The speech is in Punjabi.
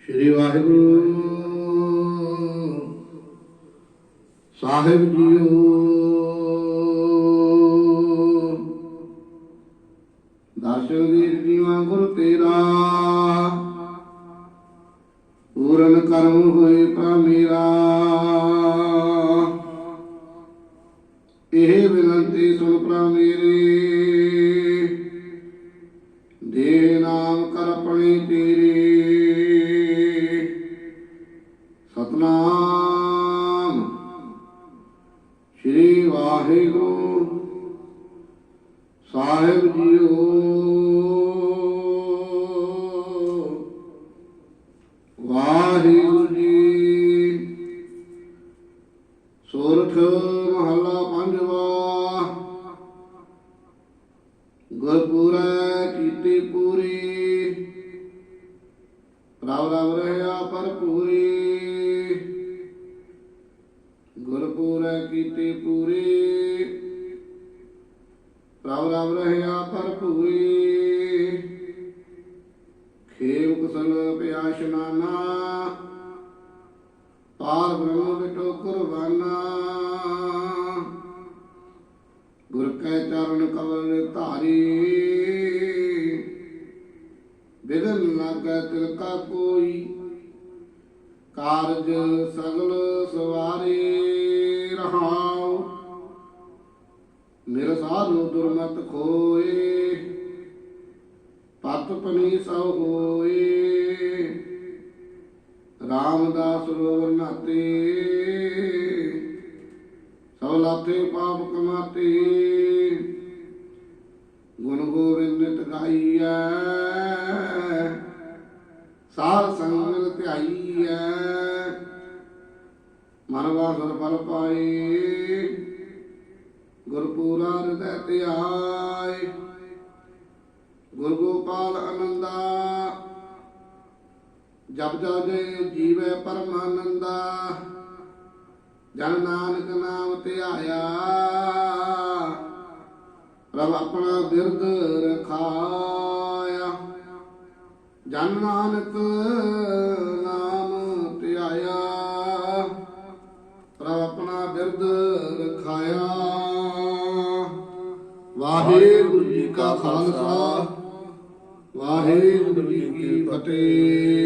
ਸ਼੍ਰੀ ਵਾਹਿਗੁਰੂ ਸਾਹਿਬ ਜੀਓ। ਦਰਸ਼ਨ ਵੀਰ ਜੀਵਾ ਗੁਰ ਤੇਰਾ। ਪੂਰਨ ਕਰਮ ਹੋਏ ਪ੍ਰਭ ਮੇਰਾ। ਇਹ ਵਾਹਿਗੁਰੂ। ਸਾਹਿਬ ਜੀਓ। ਵਾਹਿਗੁਰੂ ਜੀ। ਸੋਰਠ ਮਹੱਲਾ ਪੰਜਵਾ। ਗੁਰਪੂਰੈ ਕੀਤੀ ਪੂਰੀ। ਪ੍ਰਭ ਰਵ ਰਹਿਆ ਭਰਪੂਰੀ। ਕੀਤੀ ਪੂਰੀ। ਪ੍ਰਭ ਰਵ ਰਹਿਆ ਭਰਪੂਰੀ ਖੇਮ ਕੁਸਲ ਪਿਆਸ ਨਾਨਾ। ਪਾਰ ਬ੍ਰਹਮ ਵਿਟੋ ਕੁਰਬਾਨਾ। ਗੁਰ ਕੈ ਚਰਨ ਕਵਲ ਧਾਰੀ। ਬਿਗਨ ਲਾਗੈ ਤਿਲ ਕਾ ਕੋਈ। ਕਾਰਜ ਸਗਲ ਸਵਾਰੇ। ਰਹਾਉ ਮੇਰਾ ਸਾਧੂ ਦੁਰਮਤ ਖੋਏ। ਪਤ ਪਨੀ ਸੋ ਹੋਏ। ਰਾਮਦਾਸ ਰੋਵਰ ਨਾਤੇ। ਸਭ ਲਾਤੇ ਪਾਪ ਕਮਾਤੇ। ਗੁਣ ਗੋਬਿੰਦ ਨਿਤ ਗਾਈਐ ਸਾਧ ਸੰਗਲ ਧਿਆਈਐ। ਮਨ ਵਾਸਰ ਫਲ ਪਾਏ ਗੁਰਪੂਰਾ ਹਿਰਦੈ ਧਿਆਏ ਗੁਰ ਗੋਪਾਲ ਆਨੰਦਾ ਜਪ ਜਪੇ ਜੀਵੇ ਪਰਮਾਨੰਦਾ। ਜਨ ਨਾਨਕ ਨਾਮ ਧਿਆਇਆ ਪ੍ਰਭ ਆਪਣਾ ਬਿਰਦ ਰਖਾਇਆ। ਜਨ ਨਾਨਕ ਖਾਇਆ। ਵਾਹਿਗੁਰੂ ਜੀ ਕਾ ਖਾਲਸਾ। ਵਾਹਿਗੁਰੂ ਜੀ ਕੀ ਫਤਿਹ।